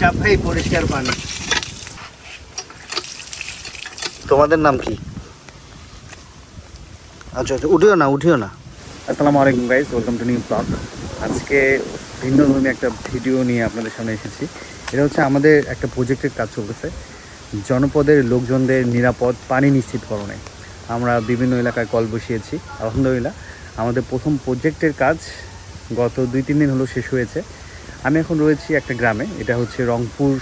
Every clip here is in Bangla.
চাপেই পরিষ্কার পানি। তোমাদের নাম কি? আচ্ছা আচ্ছা উঠিও না উঠিও না। আসসালামু আলাইকুম guys welcome to new blog আজকে ভিন্ন ধর্মী একটা ভিডিও নিয়ে আপনাদের সামনে এসেছি। এটা হচ্ছে আমাদের একটা প্রজেক্টের কাজ চলতেছে। জনপদের লোকজনদের নিরাপদ পানি নিশ্চিতকরণে। আমরা বিভিন্ন এলাকায় কল বসিয়েছি আলহামদুলিল্লাহ। আমাদের প্রথম প্রজেক্টের কাজ গত দুই তিন দিন হলো শেষ হয়েছে। আমি এখন রয়েছি একটা গ্রামে, এটা হচ্ছে রংপুর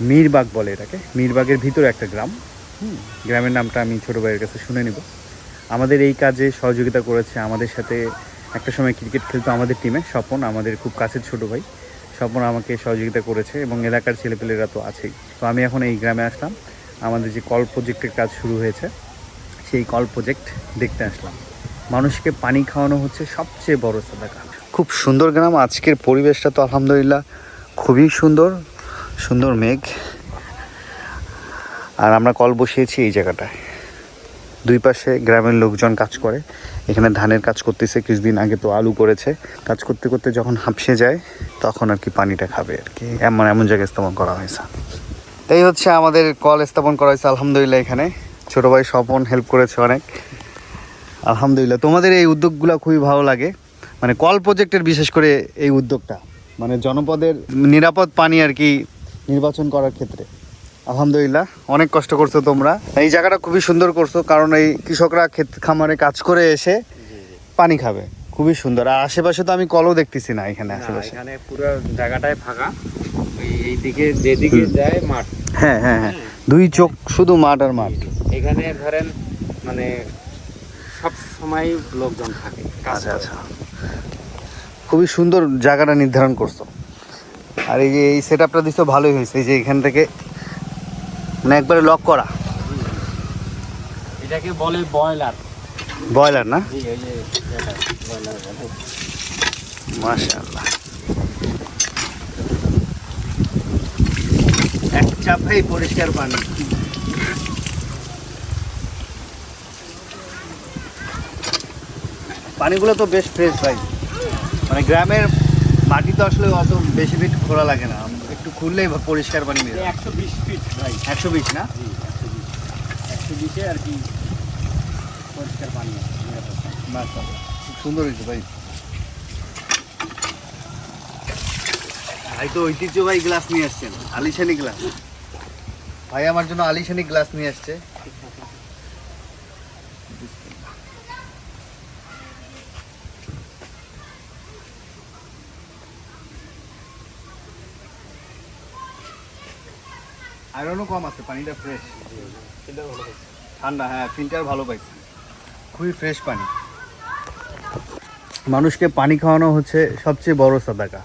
মীরবাগ বলে এটাকে। মীরবাগের ভিতরে একটা গ্রাম। গ্রামের নামটা আমি ছোটো ভাইয়ের কাছে শুনে নিব। আমাদের এই কাজে সহযোগিতা করেছে আমাদের সাথে একটা সময় ক্রিকেট খেলতো আমাদের টিমে, স্বপন, আমাদের খুব কাছের ছোট ভাই। স্বপন আমাকে সহযোগিতা করেছে এবং এলাকার ছেলেপেলেরা তো আছেই। তো আমি এখন এই গ্রামে আসলাম। আমাদের যে কল প্রজেক্টের কাজ শুরু হয়েছে, সেই কল প্রজেক্ট দেখতে আসলাম। মানুষকে পানি খাওয়ানো হচ্ছে সবচেয়ে বড় সাদাকা। খুব সুন্দর গ্রাম। আজকের পরিবেশটা তো আলহামদুলিল্লাহ খুবই সুন্দর সুন্দর মেঘ। আর আমরা কল বসিয়েছি এই জায়গাটায়। দুই পাশে গ্রামের লোকজন কাজ করে, এখানে ধানের কাজ করতেছে, কিছুদিন আগে তো আলু করেছে। কাজ করতে করতে যখন হাঁপসে যায়, তখন আর কি পানিটা খাবে আর কি। এমন এমন জায়গায় স্থাপন করা হয়েছে। এই হচ্ছে আমাদের কল স্থাপন করা হয়েছে আলহামদুলিল্লাহ এখানে। ছোটো ভাই স্বপন হেল্প করেছে অনেক। আলহামদুলিল্লাহ, তোমাদের এই উদ্যোগগুলো খুবই ভালো লাগে। মানে কল প্রজেক্টের বিশেষ করে এই উদ্যোগটা মানে জনপদের নিরাপদ পানি আর কি নির্বাচন করার ক্ষেত্রে। আলহামদুলিল্লাহ অনেক কষ্ট করছ তোমরা। এই জায়গাটা খুবই সুন্দর করছ কারণ এই কৃষকরা ক্ষেত খামারে কাজ করে এসে পানি খাবে। খুবই সুন্দর। আর আশেপাশে তো আমি কলও দেখতেছি না এখানে আশেপাশে। এখানে পুরো জায়গাটাই ফাঁকা। এইদিকে যেদিকে যায় মাঠ। হ্যাঁ হ্যাঁ হ্যাঁ। দুই চোখ শুধু মাঠ আর মাঠ। এখানে ধরেন মানে সব সময় লোকজন থাকে আচ্ছা আচ্ছা। খুবই সুন্দর জায়গাটা নির্ধারণ করছ। আর এই যে এই সেট আপটা দিচ্ছ ভালোই হয়েছে। এই যে এখান থেকে মানে একবারে লক করা। এটাকে বলে বয়লার ব্রয়লার না? মাশাআল্লাহ। এক চাপেই পরিষ্কার পানি। পানিগুলো তো বেশ ফ্রেশ ভাই। মানে গ্রামের মাটি তো আসলে অত বেশি ফিট খোলা লাগে না। একটু খুললেই পরিষ্কার পানি হয়। একশো বিশ ফিট ভাই। একশো বিশ না? একশো বিশ। আর কি পরিষ্কার পানি খুব সুন্দর হয়েছে ভাই। ভাই তো ঐতিহ্যবাহী গ্লাস নিয়ে আসছেন আলিশানি গ্লাস ভাই আমার জন্য আলিশানি গ্লাস নিয়ে আসছে। আয়রনও কম আছে পানিটা ফ্রেশ ঠান্ডা হ্যাঁ ফিল্টার ভালো পাইছি। খুবই ফ্রেশ পানি। মানুষকে পানি খাওয়ানো হচ্ছে সবচেয়ে বড় সাদাকা।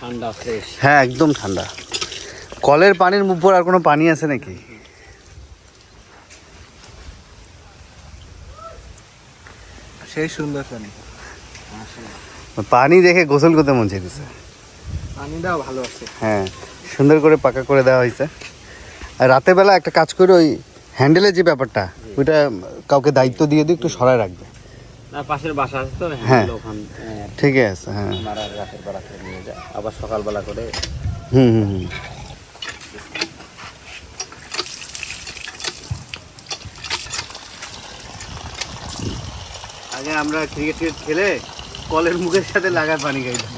ঠান্ডা ফ্রেশ হ্যাঁ একদম ঠান্ডা। কলের পানির উপর আর কোনো পানি আছে নাকি? সেই সুন্দর পানি। পানি দেখে গোসল করতে মন চাইতেছে। পানিটাও ভালো আছে। হ্যাঁ সুন্দর করে পাকা করে দেওয়া হয়েছে। আর রাতের বেলা একটা কাজ করে ওই হ্যান্ডেলের যে ব্যাপারটা ওইটা কাউকে দায়িত্ব দিয়ে দিয়ে একটু সরায় রাখবে। না পাশের বাসা আছে তো হ্যাঁ। হ্যাঁ। ঠিকই আছে হ্যাঁ। রাতের বেলা নিয়ে যায় আবার সকালবেলা করে হুম হুম হুম। আমরা ক্রিকেট খেলে কলের মুখের সাথে লাগার পানি খাইতাম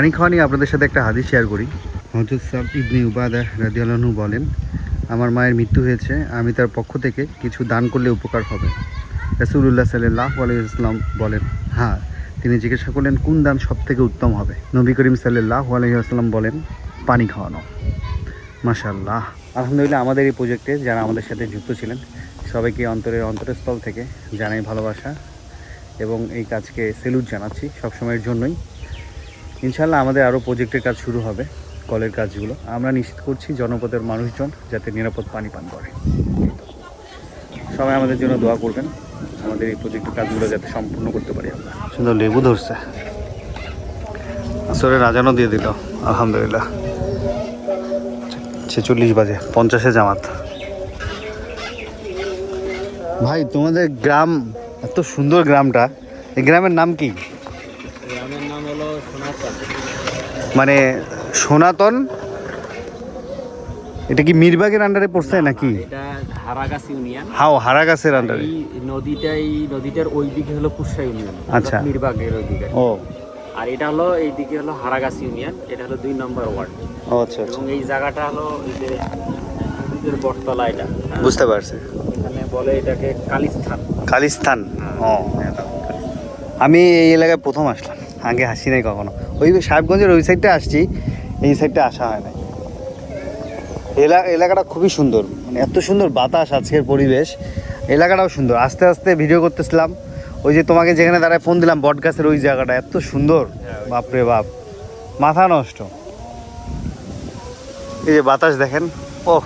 পানি খাওয়া নিয়ে আপনাদের সাথে একটা হাদিস শেয়ার করি। হজরত সাব ইবনি উবাদা রাদিয়াল্লাহু বলেন, আমার মায়ের মৃত্যু হয়েছে, আমি তার পক্ষ থেকে কিছু দান করলে উপকার হবে। রাসূলুল্লাহ সাল্লাহ আলাইসলাম বলেন হ্যাঁ তিনি জিজ্ঞাসা করলেন, কোন দান সব থেকে উত্তম হবে? নবী করিম সাল্লাহ আলহিহাস্লাম বলেন, পানি খাওয়ানো। মাশাল্লাহ আলহামদুলিল্লাহ আমাদের এই প্রজেক্টে যারা আমাদের সাথে যুক্ত ছিলেন, সবাইকে অন্তরের অন্তরস্থল থেকে জানাই ভালোবাসা এবং এই কাজকে সেলুট জানাচ্ছি সবসময়ের জন্যই। ইনশাল্লাহ আমাদের আরও প্রজেক্টের কাজ শুরু হবে, কলের কাজগুলো। আমরা নিশ্চিত করছি জনপদের মানুষজন যাতে নিরাপদ পানি পান করে। সবাই আমাদের জন্য দোয়া করবেন, আমাদের এই প্রজেক্টের কাজগুলো যাতে সম্পূর্ণ করতে পারি আমরা। সুন্দর লেবু ধরছে। আসলে রাজানো দিয়ে দিল, আলহামদুলিল্লাহ। ছেচল্লিশ বাজে, পঞ্চাশে জামাত। ভাই, তোমাদের গ্রাম, এত সুন্দর গ্রামটা। এই গ্রামের নাম কি গ্রামের নাম হলো সোনারপাল মানে সনাতন এটা কি মিরবাগের আন্ডারে পড়ছে নাকি? এটা হারাগাছ ইউনিয়ন। হাও হারা গাছের আন্ডারে এই নদীটা এই নদীটার ওই দিকে হলো কুশা ইউনিয়ন আচ্ছা। মিরবাগের ওই দিকে ও। আর এটা হলো এই দিকে হলো হারাগাছ ইউনিয়ন এটা হলো দুই নম্বর ওয়ার্ড। আচ্ছা আচ্ছা। এবং এই জায়গাটা হলো এই যে নদীর বটতলা এটা। হ্যাঁ। বুঝতে পারছি। এখানে বলে এটাকে কালিস্থান। খালিস্তান ও। আমি এই এলাকায় প্রথম আসলাম। আগে হাসি নাই কখনো। ওই সাহেবগঞ্জের ওই সাইডটা আসছি, এই সাইডটা আসা হয় না এলা এলাকাটা খুবই সুন্দর। মানে এত সুন্দর বাতাস আজকের পরিবেশ। এলাকাটাও সুন্দর। আস্তে আস্তে ভিডিও করতেছিলাম। ওই যে তোমাকে যেখানে দাঁড়ায় ফোন দিলাম, বটগাছের ওই জায়গাটা। এত সুন্দর। বাপরে বাপ। মাথা নষ্ট। এই যে বাতাস দেখেন, ওহ!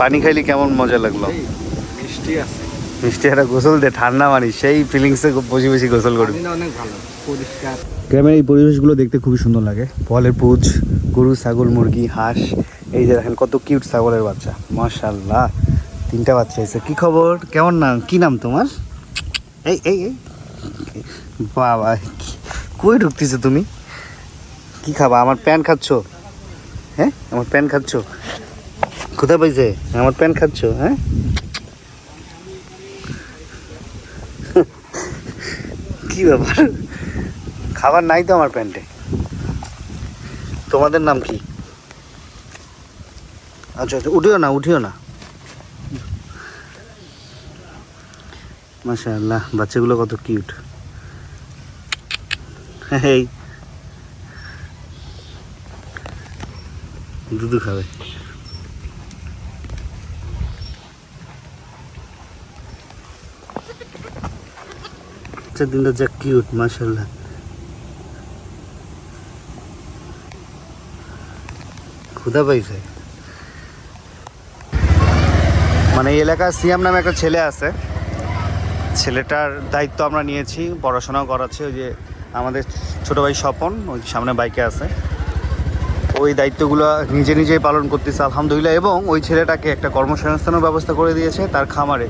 পানি খাইলে কেমন মজা লাগল? মিষ্টি আছে। মিষ্টি একটা গোসল দে ঠান্ডা সেই ফিলিংসে বসে বসে গোসল করবি অনেক ভালো পরিষ্কার। গ্রামের এই পরিবেশগুলো দেখতে খুবই সুন্দর লাগে। ফলের পুজ গরু ছাগল মুরগি হাঁস এই যে দেখেন কত কিউট ছাগলের বাচ্চা মাশাল্লাহ তিনটা বাচ্চা এসে কি খবর? কেমন নাম? কি নাম তোমার? এই এই এই। বাবা কই ঢুকতেছো তুমি? কি খাবা? আমার প্যান খাচ্ছ? হ্যাঁ? আমার প্যান খাচ্ছ? কোথায় পাইছে? আমার প্যান খাচ্ছ হ্যাঁ? কি ব্যাপার? খাবার নাই তো আমার প্যান্টে। তোমাদের নাম কি? আচ্ছা আচ্ছা উঠিও না উঠিও না। মাশা আল্লাহ বাচ্চাগুলো কত কিউট। এই দুধু খাবে। আচ্ছা দিনটা যা কিউট মাশাল্লাহ ক্ষুধা পাইছে। মানে এই এলাকার সিয়াম নামে একটা ছেলে আছে। ছেলেটার দায়িত্ব আমরা নিয়েছি, পড়াশোনাও করাচ্ছে, ওই যে আমাদের ছোট ভাই স্বপন, ওই সামনে বাইকে আছে। ওই দায়িত্বগুলো নিজে নিজেই পালন করতেছে, আলহামদুলিল্লাহ, এবং ওই ছেলেটাকে একটা কর্মসংস্থানের ব্যবস্থা করে দিয়েছে, তার খামারে।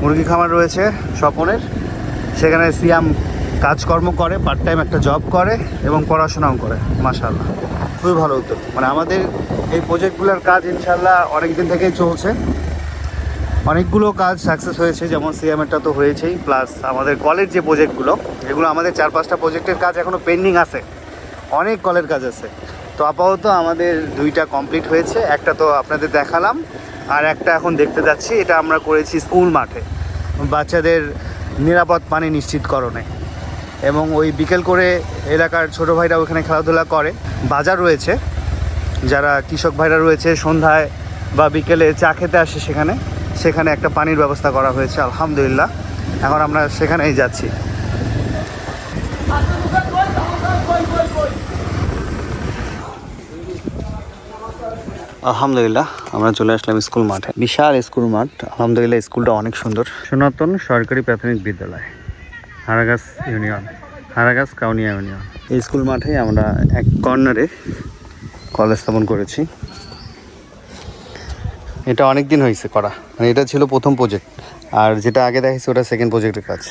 মুরগি খামার রয়েছে স্বপনের। সেখানে সিয়াম কাজকর্ম করে পার্ট টাইম একটা জব করে এবং পড়াশোনাও করে মাশাল্লাহ খুবই ভালো উদ্যোগ। মানে আমাদের এই প্রজেক্টগুলোর কাজ ইনশাল্লাহ অনেক দিন থেকেই চলছে। অনেকগুলো কাজ সাকসেস হয়েছে, যেমন সিএমএরটা তো হয়েছেই প্লাস আমাদের কলের যে প্রজেক্টগুলো এগুলো আমাদের চার পাঁচটা প্রজেক্টের কাজ এখনও পেন্ডিং আছে। অনেক কলের কাজ আছে। তো আপাতত আমাদের দুইটা কমপ্লিট হয়েছে, একটা তো আপনাদের দেখালাম, আর একটা এখন দেখতে যাচ্ছি, এটা আমরা করেছি স্কুল মাঠে। বাচ্চাদের নিরাপদ পানি নিশ্চিতকরণে। এবং ওই বিকেল করে এলাকার ছোট ভাইরা ওখানে খেলাধুলা করে। বাজার রয়েছে। যারা কৃষক ভাইরা রয়েছে, সন্ধ্যায় বা বিকেলে চা খেতে আসে সেখানে। সেখানে একটা পানির ব্যবস্থা করা হয়েছে, আলহামদুলিল্লাহ। এখন আমরা সেখানেই যাচ্ছি। আলহামদুলিল্লাহ। আমরা চলে আসলাম স্কুল মাঠে। বিশাল স্কুল মাঠ। আলহামদুলিল্লাহ স্কুলটা অনেক সুন্দর। সনাতন সরকারি প্রাথমিক বিদ্যালয় হারাগাছ ইউনিয়ন হারাগাছ কাউনিয়া ইউনিয়ন। এই স্কুল মাঠে আমরা এক কর্নারে কলেজ স্থাপন করেছি। এটা অনেক দিন হয়েছে করা। মানে এটা ছিল প্রথম প্রজেক্ট আর যেটা আগে দেখেছি ওটা সেকেন্ড প্রজেক্টের কাজ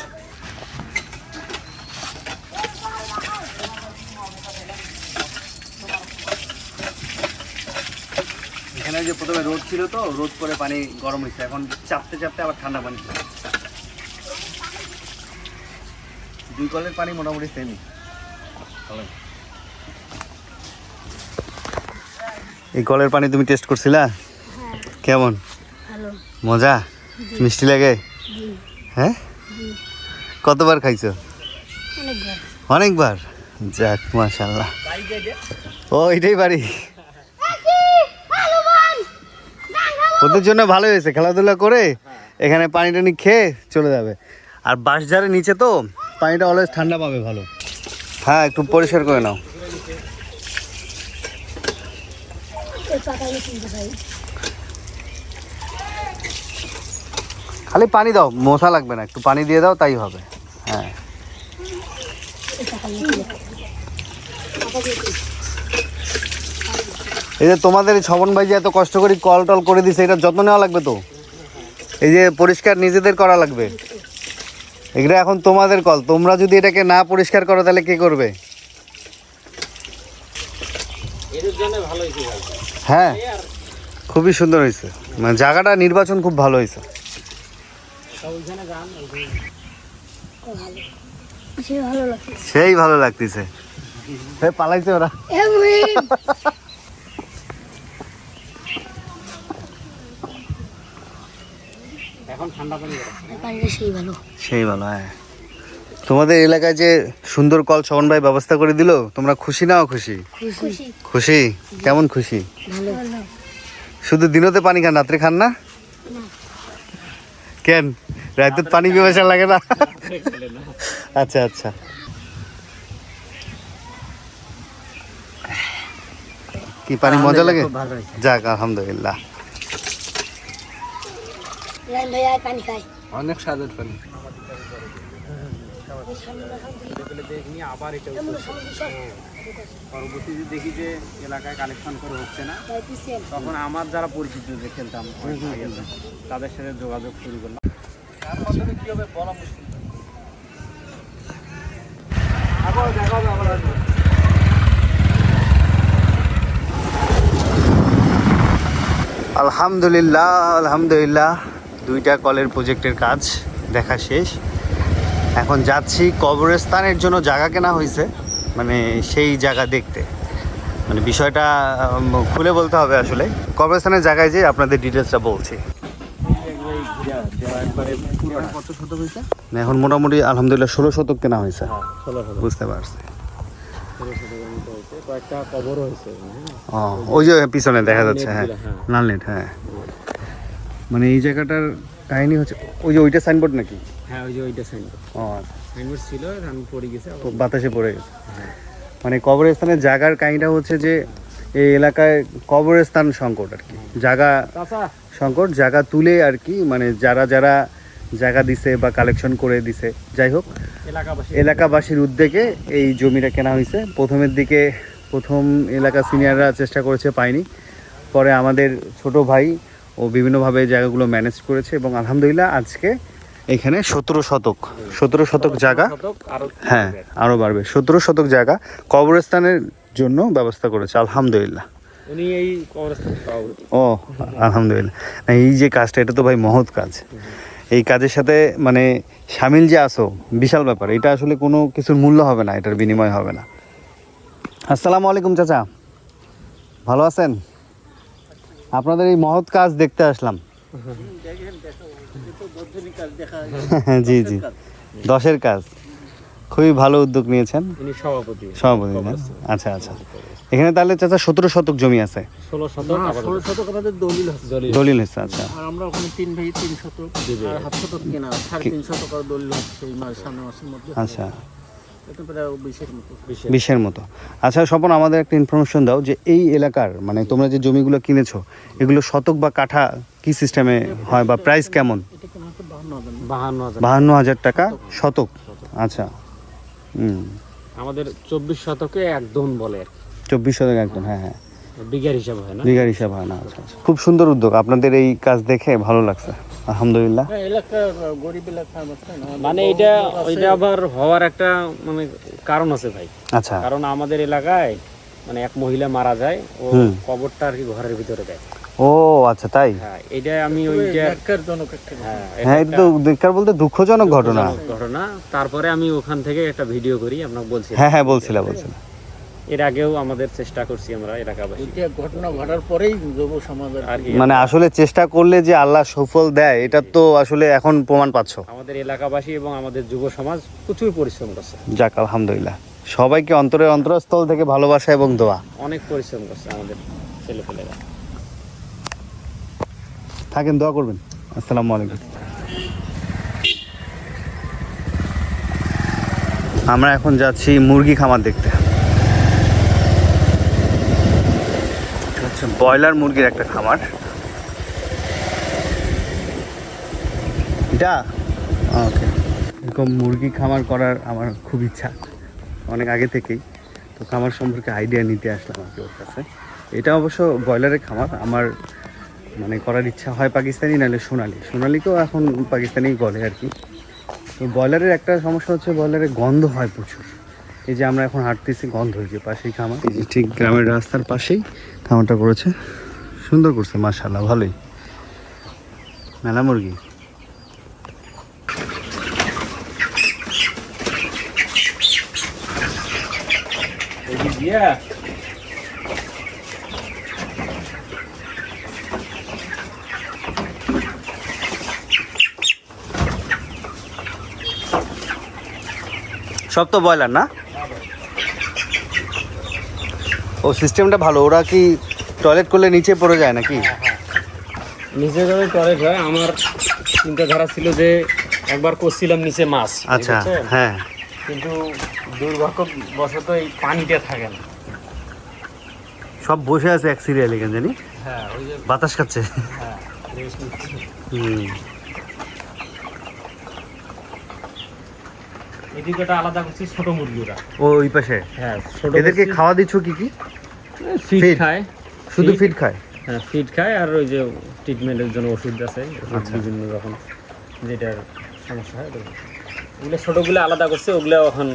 এখানে যে প্রথমে রোদ ছিল তো রোদ পরে পানি গরম হয়েছে। এখন চাপতে চাপতে আবার ঠান্ডা পানি। দুই কলের পানি মোটামুটি সেমই এই কলের পানি তুমি টেস্ট করছিলা? কেমন? মজা? মিষ্টি লাগে? হ্যাঁ? কতবার খাইছো? অনেকবার। অনেকবার? যাক মাশাল্লাহ ও এটাই বাড়ি। ওদের জন্য ভালো হয়েছে খেলাধুলা করে এখানে পানি টানি খেয়ে চলে যাবে। আর বাঁশঝাড়ের নিচে তো পানিটা অলওয়েজ ঠান্ডা পাবে ভালো। হ্যাঁ একটু পরিষ্কার করে নাও। খালি পানি দাও মশা লাগবে না একটু পানি দিয়ে দাও তাই হবে। হ্যাঁ। এই যে তোমাদের এই ছবন ভাই যে এত কষ্ট করে কল টল করে দিছে এটা যত্ন নেওয়া লাগবে তো? এই যে পরিষ্কার নিজেদের করা লাগবে। এগুলো এখন তোমাদের কল তোমরা যদি এটাকে না পরিষ্কার করো তাহলে কে করবে? হ্যাঁ খুবই সুন্দর হয়েছে। মানে জায়গাটা নির্বাচন খুব ভালো হয়েছে। সেই ভালো লাগতেছে। পালাইছে ওরা এমন এখন ঠান্ডা পানি বেরোচ্ছে পানিটা সেই ভালো। হ্যাঁ। তোমাদের এলাকায় যে সুন্দর কল ছবন ভাই ব্যবস্থা করে দিল তোমরা খুশি নাও খুশি? খুশি। খুশি। কেমন খুশি? শুধু দিনতে পানি খান রাত্রে খান না? কেন? রাতে পানি পিপাসা লাগে না? আচ্ছা আচ্ছা। কি পানি মজা লাগে? যাক আলহামদুলিল্লাহ। লাইন ভাই আর পানি খাই। অনেক স্বাদের পানি। আবার এটা পরবর্তীতে দেখি যে এলাকায় কালেকশন করে হচ্ছে না তখন আমার যারা পরিচিত যে খেলতাম তাদের সাথে যোগাযোগ শুরু করলাম আলহামদুলিল্লাহ আলহামদুলিল্লাহ। দুইটা কলের প্রজেক্টের কাজ দেখা শেষ। এখন যাচ্ছি কবরস্থানের জন্য জায়গা কেনা হয়েছে মানে সেই জায়গা দেখতে। মানে বিষয়টা খুলে বলতে হবে আসলে। কবরস্থানের জায়গায় যে আপনাদের ডিটেলসটা বলছি। এখন মোটামুটি আলহামদুলিল্লাহ ষোলো শতক কেনা হয়েছে। ষোলো বুঝতে পারছি। হ্যাঁ ওই যে পিছনে দেখা যাচ্ছে হ্যাঁ। হ্যাঁ। লাল নেট হ্যাঁ। মানে এই জায়গাটার কাহিনী হচ্ছে ওই যে ওইটা সাইনবোর্ড নাকি? হ্যাঁ ওই যে ওইটা সাইনবোর্ড ও সাইনবোর্ড ছিল আমি পড়ে গেছে বাতাসে পড়ে গেছে। মানে কবরস্থানের জায়গার কাহিনীটা হচ্ছে যে এই এলাকায় কবরস্থান সংকট আর কি। জায়গা সংকট জায়গা তুলে আর কি মানে যারা যারা জায়গা দিছে বা কালেকশন করে দিছে যাই হোক এলাকাবাসীর উদ্যোগে এই জমিটা কেনা হয়েছে। প্রথমের দিকে প্রথম এলাকা সিনিয়ররা চেষ্টা করেছে পায়নি। পরে আমাদের ছোট ভাই ও বিভিন্নভাবে জায়গাগুলো ম্যানেজ করেছে এবং আলহামদুলিল্লাহ আজকে এখানে সতেরো শতক সতেরো শতক জায়গা। হ্যাঁ আরও বাড়বে। সতেরো শতক জায়গা কবরস্থানের জন্য ব্যবস্থা করেছে আলহামদুলিল্লাহ। ও আলহামদুলিল্লাহ। এই যে কাজটা এটা তো ভাই মহৎ কাজ। এই কাজের সাথে মানে সামিল যে আসো বিশাল ব্যাপার। এটা আসলে কোনো কিছুর মূল্য হবে না এটার বিনিময় হবে না। আসসালামু আলাইকুম চাচা। ভালো আছেন? আপনাদের এই মহৎ কাজ দেখতে আসলাম। জি জি। দশের কাজ। খুবই ভালো উদ্যোগ নিয়েছেন। সভাপতি। সভাপতি আচ্ছা আচ্ছা। এখানে তাহলে চাচা সতেরো শতক জমি আছে। ষোলো শতক ষোলো শতক আমাদের দলিল আছে। দলিল। দলিল হচ্ছে আচ্ছা। আর আমরা ওখানে তিন ভাই তিন শতক। আর হাফ শতক কেনা সাড়ে তিন শতক দলিল হচ্ছে এই মাস সামনের মাসের মধ্যে। আচ্ছা। বিশের মতো। আচ্ছা স্বপন আমাদের একটা ইনফরমেশন দাও যে এই এলাকার মানে তোমরা যে জমিগুলো কিনেছো এগুলো শতক বা কাঠা কি সিস্টেমে হয় বা প্রাইস কেমন? বাহান্ন হাজার। টাকা শতক। আচ্ছা। হুম। আমাদের চব্বিশ শতকে একদম বলে আর চব্বিশ শতক একদম হ্যাঁ হ্যাঁ। বিঘার হিসাব হয় না? বিঘার হিসাব হয় না আচ্ছা আচ্ছা। খুব সুন্দর উদ্যোগ। আপনাদের এই কাজ দেখে ভালো লাগছে। আলহামদুলিল্লাহ। হ্যাঁ মানে এটা এটা আবার হওয়ার একটা মানে কারণ আছে ভাই। আচ্ছা। কারণ আমাদের এলাকায় মানে এক মহিলা মারা যায় ও কবরটা আর কি ঘরের ভিতরে দেয়। ও আচ্ছা তাই? হ্যাঁ এটা আমি ওইটা। হ্যাঁ হ্যাঁ এটা তো বেকার বলতে দুঃখজনক ঘটনা। ঘটনা। তারপরে আমি ওখান থেকে একটা ভিডিও করি আপনাকে বলছি হ্যাঁ হ্যাঁ বলছিলাম বলছিলাম। এর আগেও আমাদের চেষ্টা করছি আমরা এলাকাবাসী। ঘটনা ঘটার পরেই যুব সমাজ মানে আসলে চেষ্টা করলে যে আল্লাহ সফল দেয় এটা তো আসলে এখন প্রমাণ পাচ্ছ। আমাদের এলাকাবাসী এবং আমাদের যুব সমাজ প্রচুর পরিশ্রম করছে। যাক আলহামদুলিল্লাহ। সবাইকে অন্তরের অন্তরস্থল থেকে ভালোবাসা এবং দোয়া। অনেক পরিশ্রম করছে আমাদের ছেলেপেলেরা। থাকেন দোয়া করবেন। আসসালামু আলাইকুম। আমরা এখন যাচ্ছি মুরগি খামার দেখতে। হচ্ছে ব্রয়লার মুরগির একটা খামার। এটা? ওকে এরকম মুরগি খামার করার আমার খুব ইচ্ছা, অনেক আগে থেকেই। তো খামার সম্পর্কে আইডিয়া নিতে আসলাম আর কি ওর কাছে। এটা অবশ্য ব্রয়লারের খামার, আমার মানে করার ইচ্ছা হয় পাকিস্তানি নাহলে সোনালি। সোনালিকেও এখন পাকিস্তানেই বলে আর কি। তো ব্রয়লারের একটা সমস্যা হচ্ছে ব্রয়লারের গন্ধ হয় প্রচুর। এই যে আমরা এখন হাঁটতেছি গন্ধ হয়েছে পাশেই খামার। এই যে ঠিক গ্রামের রাস্তার পাশেই খামারটা করেছে সুন্দর করছে মাশাল্লাহ ভালোই। মেলা মুরগি। সব তো ব্রয়লার না? ও সিস্টেমটা ভালো ওরা কি টয়লেট করলে নিচে পড়ে যায় নাকি? নিচে যাবে টয়লেট হয়। আমার চিন্তাধারা ছিল যে একবার করছিলাম নিচে মাছ আচ্ছা? হ্যাঁ। কিন্তু দুর্ভাগ্যবশত এই পানিতে থাকে না। সব বসে আছে এক সিরিয়াল এখানে জানি? হ্যাঁ ওই যে বাতাস খাচ্ছে। হ্যাঁ হুম। এদিকে একটা আলাদা করছি ছোট মুরগিরা। ওই পাশে? হ্যাঁ ছোট এদেরকে খাওয়া দিচ্ছ কি কি? ফিড খায়। শুধু ফিড খায়? হ্যাঁ ফিড খায় আর ওই যে ট্রিটমেন্টের জন্য ওষুধ আছে আচ্ছা। বিভিন্ন রকম যেটার সমস্যা হয় ওগুলো। ছোটগুলো আলাদা করছে ওগুলো এখন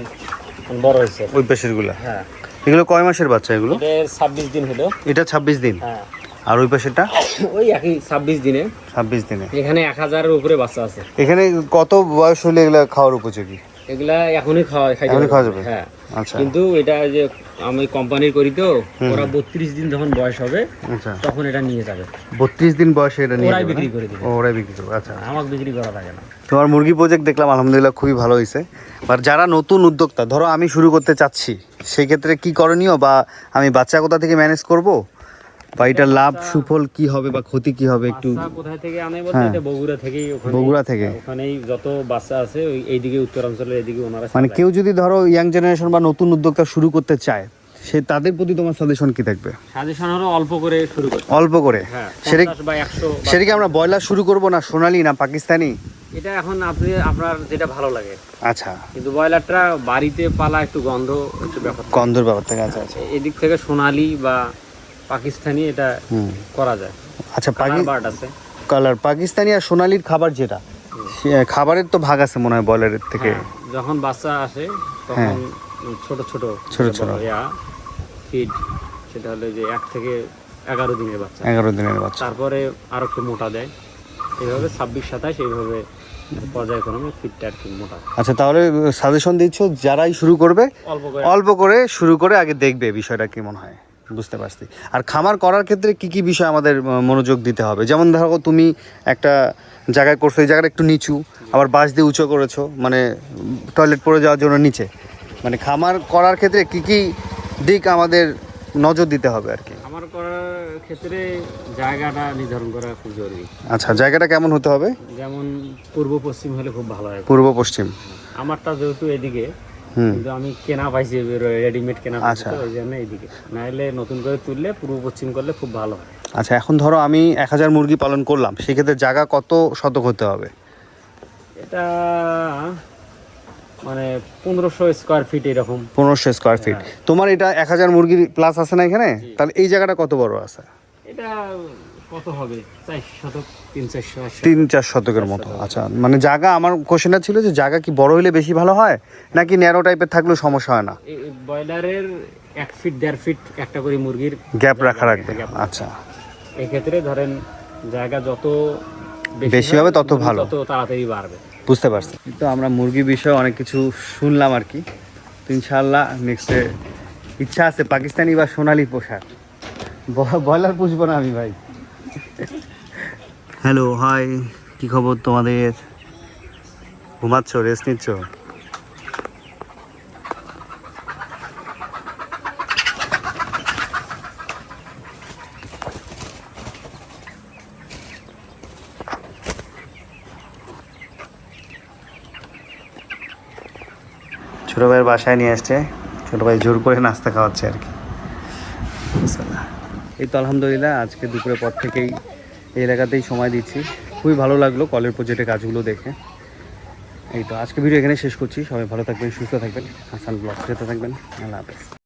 বড় হয়েছে। ওই পাশেরগুলা হ্যাঁ। এগুলো কয় মাসের বাচ্চা এগুলো? ছাব্বিশ দিন হলো। এটা ছাব্বিশ দিন? হ্যাঁ। আর ওই পাশেরটা? ওই একই ছাব্বিশ দিনে। ছাব্বিশ দিনে। এখানে এক হাজারের উপরে বাচ্চা আছে। এখানে কত বয়স হলে এগুলো খাওয়ার উপযোগী? এগুলা এখনই খাওয়া এখনই খাওয়া যাবে? হ্যাঁ। আচ্ছা। কিন্তু এটা যে আমি কোম্পানির করি তো ওরা বত্রিশ দিন যখন বয়স হবে আচ্ছা। তখন এটা নিয়ে যাবে। বত্রিশ দিন বয়সে এটা নিয়ে যাবে বিক্রি করে দিবে। ওরাই বিক্রি করবে আচ্ছা। আমাকে বিক্রি করা লাগে না। তোমার মুরগি প্রজেক্ট দেখলাম আলহামদুলিল্লাহ খুবই ভালো হয়েছে আর যারা নতুন উদ্যোক্তা ধরো আমি শুরু করতে চাচ্ছি সেই ক্ষেত্রে কি করণীয় বা আমি বাচ্চা কোথা থেকে ম্যানেজ করব? বা এটার লাভ সুফল কি হবে বা ক্ষতি কি হবে একটু কোথায় থেকে আনে বলতে? হ্যাঁ। এটা বগুড়া থেকেই ওখানে বগুড়া থেকে? ওখানেই যত বাচ্চা আছে এইদিকে উত্তরাঞ্চলের এদিকে ওনারা মানে কেউ যদি ধরো ইয়াং জেনারেশন বা নতুন উদ্যোক্তা শুরু করতে চায় সে তাদের প্রতি তোমার সাজেশন কি থাকবে? সাজেশন হলো অল্প করে শুরু করতে। অল্প করে? হ্যাঁ সেটা কি আমরা ব্রয়লার শুরু করব না সোনালি না পাকিস্তানি? এটা এখন আপনি আপনার যেটা ভালো লাগে। আচ্ছা। কিন্তু ব্রয়লারটা বাড়িতে পালা একটু গন্ধ একটু ব্যাপার। গন্ধর ব্যাপার থেকে আচ্ছা আচ্ছা। এদিক থেকে সোনালি বা পাকিস্তানি এটা করা যায়। আচ্ছা বার্ড আছে। কালার পাকিস্তানি আর সোনালির খাবার যেটা খাবারের তো ভাগ আছে মনে হয় ব্রয়লারের থেকে। হ্যাঁ, যখন বাচ্চা আসে তখন ছোট ছোট ছোট ছোট। ফিড সেটা হলো যে এক থেকে এগারো দিনের বাচ্চা। এগারো দিনের বাচ্চা। তারপরে আরও একটু মোটা দেয়। এইভাবে ছাব্বিশ সাতাশ এইভাবে পর্যায়ক্রমে ফিটটা আর কি মোটা। আচ্ছা তাহলে সাজেশন দিচ্ছ যারাই শুরু করবে অল্প করে। অল্প করে শুরু করে আগে দেখবে বিষয়টা কেমন হয়। বুঝতে পারছি। আর খামার করার ক্ষেত্রে কি কি বিষয় আমাদের মনোযোগ দিতে হবে? যেমন ধরো তুমি একটা জায়গায় করছ এই জায়গাটা একটু নিচু আবার বাঁশ দিয়ে উঁচু করেছ মানে টয়লেট পড়ে যাওয়ার জন্য নিচে। মানে খামার করার ক্ষেত্রে কি কি দিক আমাদের নজর দিতে হবে আর কি? খামার করার ক্ষেত্রে জায়গাটা নির্ধারণ করা খুব জরুরি। আচ্ছা জায়গাটা কেমন হতে হবে? যেমন পূর্ব পশ্চিম হলে খুব ভালো হয়। পূর্ব পশ্চিম। আমারটা যেহেতু এদিকে কিন্তু আমি কেনা পাইছি রেডিমেড কেনা পাইছি আচ্ছা। তো ওই জন্য এইদিকে। নাহলে নতুন করে তুললে পূর্ব পশ্চিম করলে খুব ভালো হয়। আচ্ছা এখন ধরো আমি এক হাজার মুরগি পালন করলাম সেক্ষেত্রে জায়গা কত শতক হতে হবে? এটা মানে পনেরোশো স্কোয়ার ফিট এরকম। পনেরোশো স্কোয়ার ফিট তোমার এটা এক হাজার মুরগির প্লাস আছে না এখানে? তাহলে এই জায়গাটা কত বড় আছে? এটা কত হবে? তিন চার শতকের মতো। আচ্ছা মানে জায়গা আমার কোশ্চেনটা ছিল যে জায়গা কি বড় হলে বেশি ভালো হয় নাকি ন্যারো টাইপের থাকলেও সমস্যা হয় না? ব্রয়লারের এক ফিট দেড় ফিট একটা করে মুরগির গ্যাপ রাখা রাখবে। আচ্ছা। এক্ষেত্রে ধরেন জায়গা যত বেশি হবে তত ভালো। তত তাড়াতাড়ি বাড়বে। বুঝতে পারছি। তো আমরা মুরগি বিষয়ে অনেক কিছু শুনলাম আর কি। তো ইনশাল্লাহ নেক্সটে ইচ্ছা আছে পাকিস্তানি বা সোনালি পোশাক। ব- ব্রয়লার পুষবো না আমি ভাই। হ্যালো হাই কি খবর তোমাদের? ঘুমাচ্ছ? রেস্ট নিচ্ছ? ছোট ভাইয়ের বাসায় নিয়ে আসছে। ছোট ভাই জোর করে নাস্তা খাওয়াচ্ছে আর কি। এই তো আলহামদুলিল্লাহ, আজকে দুপুরের পর থেকেই এই এলাকাতেই সময় দিচ্ছি। খুবই ভালো লাগল কলের প্রজেক্টের কাজগুলো দেখে। এই তো আজকে ভিডিও এখানে শেষ করছি। সবাই ভালো থাকবেন, সুস্থ থাকবেন। হাসান ব্লগ যেতে থাকবেন। আল্লাহ হাফেজ।